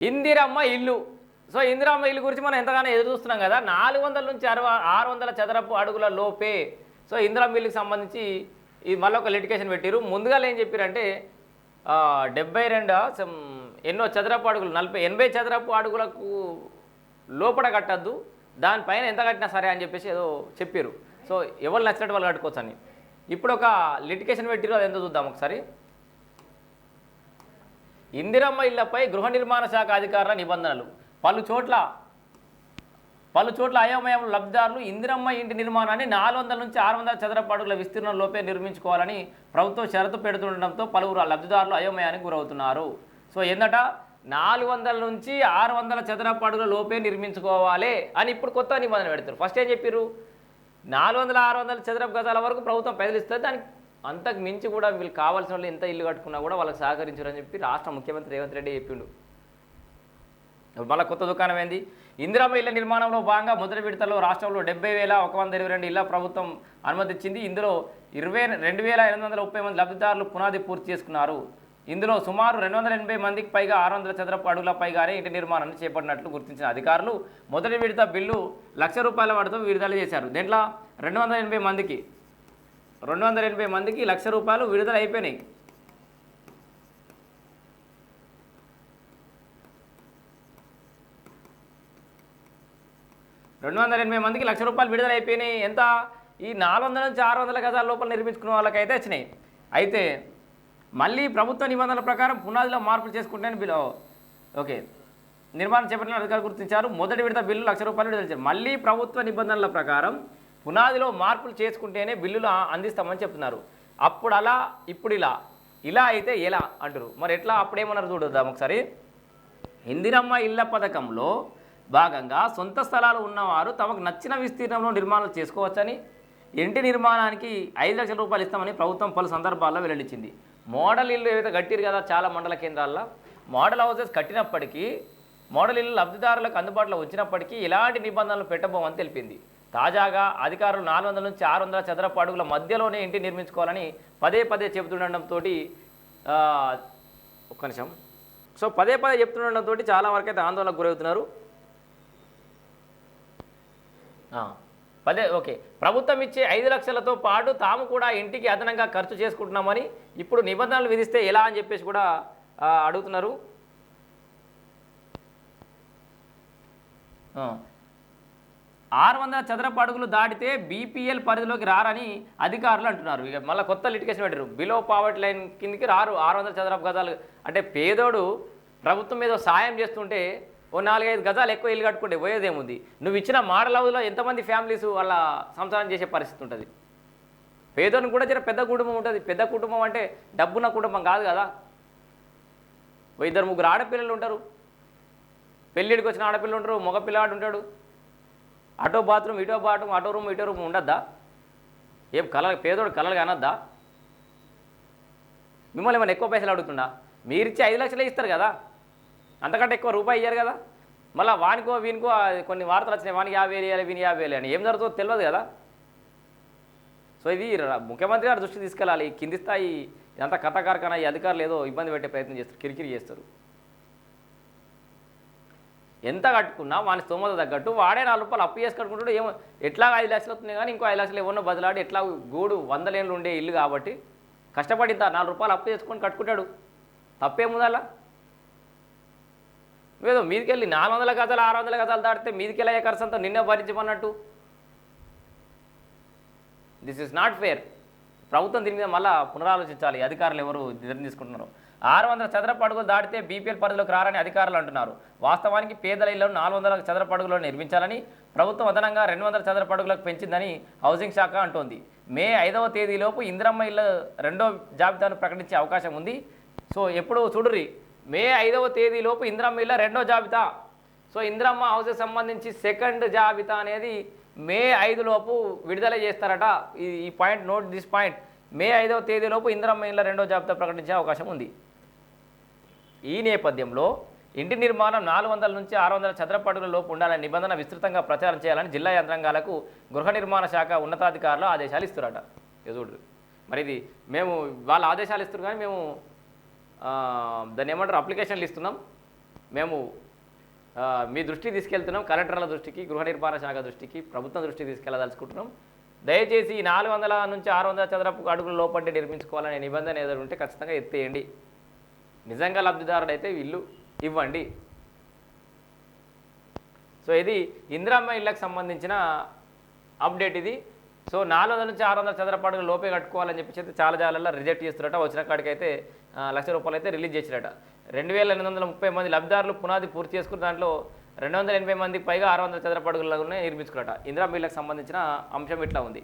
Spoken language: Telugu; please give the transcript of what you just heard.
ఇందిరమ్మ ఇల్లు. సో ఇందిరమ్మ ఇల్లు గురించి మనం ఎంతగానో ఎదురు చూస్తున్నాం కదా నాలుగు వందల నుంచి అరవై ఆరు వందల చదరపు అడుగుల లోపే సో ఇందిరమ్మ ఇల్లుకి సంబంధించి ఇది మళ్ళీ ఒక లిటికేషన్ పెట్టారు ముందుగా ఏం చెప్పారంటే డెబ్బై రెండు ఎన్నో చదరపు అడుగులు నలభై ఎనభై చదరపు అడుగులకు లోపల కట్టద్దు దానిపైన ఎంత కట్టినా సరే అని చెప్పేసి ఏదో చెప్పారు సో ఎవరు నచ్చినట్టు వాళ్ళు కట్టుకోవచ్చు అని. ఇప్పుడు ఒక లిటికేషన్ పెట్టిరు అది ఎంత చూద్దాం ఒకసారి? ఇందిరమ్మ ఇళ్ళపై గృహ నిర్మాణ శాఖ అధికారుల నిబంధనలు. పలు చోట్ల పలు చోట్ల అయోమయం లబ్ధిదారులు ఇందిరమ్మ ఇంటి నిర్మాణాన్ని నాలుగు వందల నుంచి ఆరు వందల చదరపు అడుగుల విస్తీర్ణం లోపే నిర్మించుకోవాలని ప్రభుత్వం షరతు పెడుతుండటంతో పలువురు లబ్ధిదారులు అయోమయానికి గురవుతున్నారు. సో ఏందట నాలుగు వందల నుంచి ఆరు వందల చదరపు అడుగుల లోపే నిర్మించుకోవాలి అని ఇప్పుడు కొత్త నిబంధన పెడతారు ఫస్ట్ ఏం చెప్పారు నాలుగు వందల ఆరు వందల చదరపు గజాల వరకు ప్రభుత్వం పెదలిస్తుంది దానికి అంతకు మించి కూడా వీళ్ళు కావాల్సిన వాళ్ళు ఎంత ఇల్లు కట్టుకున్నా కూడా వాళ్ళకి సహకరించారని చెప్పి రాష్ట్ర ముఖ్యమంత్రి రేవంత్ రెడ్డి చెప్పిండు. మళ్ళీ కొత్త దుకాణం ఏంది? ఇందిరమ్మ ఇళ్ళ నిర్మాణంలో భాగంగా మొదటి విడతలో రాష్ట్రంలో డెబ్బై వేల ఒక వంద ఇరవై రెండు ఇళ్ళ ప్రభుత్వం అనుమతిచ్చింది. ఇందులో ఇరవై రెండు వేల ఎనిమిది వందల ముప్పై మంది లబ్ధిదారులు పునాది పూర్తి చేసుకున్నారు. ఇందులో సుమారు రెండు వందల ఎనభై మందికి పైగా ఆరు వందల చదరపు అడుగుల పైగానే ఇంటి నిర్మాణాన్ని చేపట్టినట్లు గుర్తించిన అధికారులు మొదటి విడత బిల్లు లక్ష రూపాయల వాటితో విడుదల చేశారు. దీంట్లో రెండు వందల ఎనభై మందికి రెండు వందల ఎనభై మందికి లక్ష రూపాయలు విడుదల అయిపోయినాయి. రెండు వందల ఎనభై మందికి లక్ష రూపాయలు విడుదల అయిపోయినాయి. ఎంత? ఈ నాలుగు వందల నుంచి ఆరు వందల గజాల లోపల నిర్మించుకున్న వాళ్ళకైతే వచ్చినాయి. అయితే మళ్ళీ ప్రభుత్వ నిబంధనల ప్రకారం పునాదిలో మార్పులు చేసుకుంటేనే బిలో ఓకే. నిర్మాణం చేపట్టిన అధికారులు గుర్తించారు. మొదటి విడత బిల్లు లక్ష రూపాయలు విడుదల చేశారు. మళ్ళీ ప్రభుత్వ నిబంధనల ప్రకారం పునాదిలో మార్పులు చేసుకుంటేనే బిల్లులు అందిస్తామని చెప్తున్నారు. అప్పుడు అలా ఇప్పుడు ఇలా ఇలా అయితే ఎలా అంటారు మరి ఎట్లా అప్పుడేమన్నారు చూడొద్దాం ఒకసారి? ఇందిరమ్మ ఇళ్ళ పథకంలో భాగంగా సొంత స్థలాలు ఉన్నవారు తమకు నచ్చిన విస్తీర్ణంలో నిర్మాణాలు చేసుకోవచ్చని ఇంటి నిర్మాణానికి ఐదు లక్షల రూపాయలు ఇస్తామని ప్రభుత్వం పలు సందర్భాల్లో వెల్లడించింది. మోడల్ ఇల్లు ఏవైతే కట్టిరు కదా చాలా మండల కేంద్రాల్లో మోడల్ హౌసెస్ కట్టినప్పటికీ మోడల్ ఇల్లు లబ్ధిదారులకు అందుబాటులో వచ్చినప్పటికీ ఎలాంటి నిబంధనలు పెట్టబోమని తెలిపింది. తాజాగా అధికారులు నాలుగు వందల నుంచి ఆరు వందల చదరపు అడుగుల మధ్యలోనే ఇంటి నిర్మించుకోవాలని పదే పదే చెబుతుండటంతో ఒక్క నిమిషం. సో పదే పదే చెప్తుండటంతో చాలా వరకు అయితే ఆందోళనకు గురవుతున్నారు. పదే ఓకే. ప్రభుత్వం ఇచ్చే ఐదు లక్షలతో పాటు తాము కూడా ఇంటికి అదనంగా ఖర్చు చేసుకుంటున్నామని ఇప్పుడు నిబంధనలు విధిస్తే ఎలా అని చెప్పేసి కూడా అడుగుతున్నారు. ఆరు వందల చదరపు అడుగులు దాటితే బీపీఎల్ పరిధిలోకి రారని అధికారులు అంటున్నారు. ఇక మళ్ళీ కొత్త లిటికేషన్ పెట్టారు బిలో పావర్టీ లైన్ కిందకి రారు. ఆరు వందల చదరపు గజాలు. అంటే పేదోడు ప్రభుత్వం మీద సాయం చేస్తుంటే ఓ నాలుగైదు గజాలు ఎక్కువ ఇల్లు కట్టుకుంటే పోయేదేముంది? నువ్వు ఇచ్చిన మోడల్ హౌస్లో ఎంతమంది ఫ్యామిలీస్ వాళ్ళ సంసారం చేసే పరిస్థితి ఉంటుంది? పేదోని కూడా జర పెద్ద కుటుంబం ఉంటుంది. పెద్ద కుటుంబం అంటే డబ్బున్న కుటుంబం కాదు కదా. ఇద్దరు ముగ్గురు ఆడపిల్లలు ఉంటారు. పెళ్ళిడికి వచ్చిన ఆడపిల్లలు ఉంటారు. మగ పిల్లవాడు ఉంటాడు. అటో బాత్రూమ్ ఇటో బాత్రూమ్ అటో రూమ్ ఇటో రూమ్ ఉండద్దా? ఏం కళ పేదోడు కళలు కానద్దా? మిమ్మల్ని ఏమైనా ఎక్కువ పైసలు అడుగుతుండా? మీరు ఇచ్చి ఐదు లక్షలే ఇస్తారు కదా. అంతకంటే ఎక్కువ రూపాయి ఇయ్యారు కదా. మళ్ళీ వానికో వీనికో కొన్ని వార్తలు వచ్చినాయి. వానికి యాభై వేలు వేయాలి వీని యాభై వేలు అని. ఏం జరుగుతుందో తెలియదు కదా. సో ఇది ముఖ్యమంత్రి గారు దృష్టి తీసుకెళ్ళాలి. కింది స్థాయి ఇదంతా కథ కార్ఖానా ఈ అధికారులు ఏదో ఇబ్బంది పెట్టే ప్రయత్నం చేస్తారు కిరికిరి చేస్తారు. ఎంత కట్టుకున్నా వాని స్తోమత తగ్గట్టు వాడే నాలుగు రూపాయలు అప్పు చేసి కట్టుకుంటాడు. ఏమో ఎట్లా ఐదు లక్షలు వస్తున్నాయి కానీ ఇంకో ఐదు లక్షలు ఎవరినో బదిలాడి ఎట్లా గూడు వందలేళ్ళు ఉండే ఇల్లు కాబట్టి కష్టపడి నాలుగు రూపాయలు అప్పు చేసుకొని కట్టుకుంటాడు. తప్పేముందలా ఏదో మీదికెళ్ళి నాలుగు వందల గజాలు ఆరు వందల గజాలు దాటితే మీదికెళ్ళే అయ్యే ఖర్చు అంతా నిన్నే భరించమన్నట్టు. దిస్ ఇస్ నాట్ ఫేర్ ప్రభుత్వం దీని మీద మళ్ళీ పునరాలోచించాలి. అధికారులు ఎవరు నిర్ణయం తీసుకుంటున్నారు ఆరు వందల చదరపు అడుగులు దాటితే బీపీఎల్ పరిధిలోకి రారని అధికారులు అంటున్నారు. వాస్తవానికి పేదల ఇళ్ళను నాలుగు వందల చదరపు అడుగులో నిర్మించాలని ప్రభుత్వం అదనంగా రెండు వందల చదరపు అడుగులకు పెంచిందని హౌసింగ్ శాఖ అంటోంది. మే ఐదవ తేదీలోపు ఇందిరమ్మ ఇళ్ళ రెండో జాబితాను ప్రకటించే అవకాశం ఉంది. సో ఎప్పుడు చూడుర్రి. మే ఐదవ తేదీలోపు ఇందిరమ్మ ఇళ్ళ రెండో జాబితా. సో ఇందిరమ్మ హౌసెస్ సంబంధించి సెకండ్ జాబితా అనేది మే ఐదు లోపు విడుదల చేస్తారట. ఈ point note this point. May ఐదవ తేదీలోపు ఇందిరమ్మ ఇళ్ళ రెండో జాబితా ప్రకటించే అవకాశం ఉంది. ఈ నేపథ్యంలో ఇంటి నిర్మాణం నాలుగు వందల నుంచి ఆరు వందల చదరపడుల లోపు ఉండాలనే నిబంధన విస్తృతంగా ప్రచారం చేయాలని జిల్లా యంత్రాంగాలకు గృహ నిర్మాణ శాఖ ఉన్నతాధికారులు ఆదేశాలు ఇస్తున్నారట. యజుడు మరి ఇది మేము వాళ్ళ ఆదేశాలు ఇస్తున్నారు కానీ మేము దాన్ని ఏమంటారు అప్లికేషన్లు ఇస్తున్నాం. మేము మీ దృష్టికి తీసుకెళ్తున్నాం కలెక్టర్ల దృష్టికి గృహ నిర్మాణ శాఖ దృష్టికి ప్రభుత్వం దృష్టికి తీసుకెళ్ళదలుచుకుంటున్నాం. దయచేసి ఈ నాలుగు వందల నుంచి ఆరు వందల చదరపు అడుగుల లోపంటే నిర్మించుకోవాలనే నిబంధన ఏదైనా ఉంటే ఖచ్చితంగా ఎత్తేయండి. నిజంగా లబ్ధిదారుడు అయితే ఇల్లు ఇవ్వండి. సో ఇది ఇందిరమ్మ ఇళ్ళకి సంబంధించిన అప్డేట్ ఇది. సో నాలుగు వందల నుంచి ఆరు వందల చదరపాడులు లోపే కట్టుకోవాలని చెప్పేసి అయితే చాలా జాలల్లో రిజెక్ట్ చేస్తున్నట వచ్చిన కాడికైతే లక్ష రూపాయలు అయితే రిలీజ్ చేసిరట. రెండు వేల ఎనిమిది వందల ముప్పై మంది లబ్ధిదారులు పునాది పూర్తి చేసుకుని దాంట్లో రెండు వందల ఎనభై మందికి పైగా ఆరు వందల చదరపాడుగులలో నిర్మించుకున్నట. ఇందిరా మిల్లకు సంబంధించిన అంశం ఇట్లా ఉంది.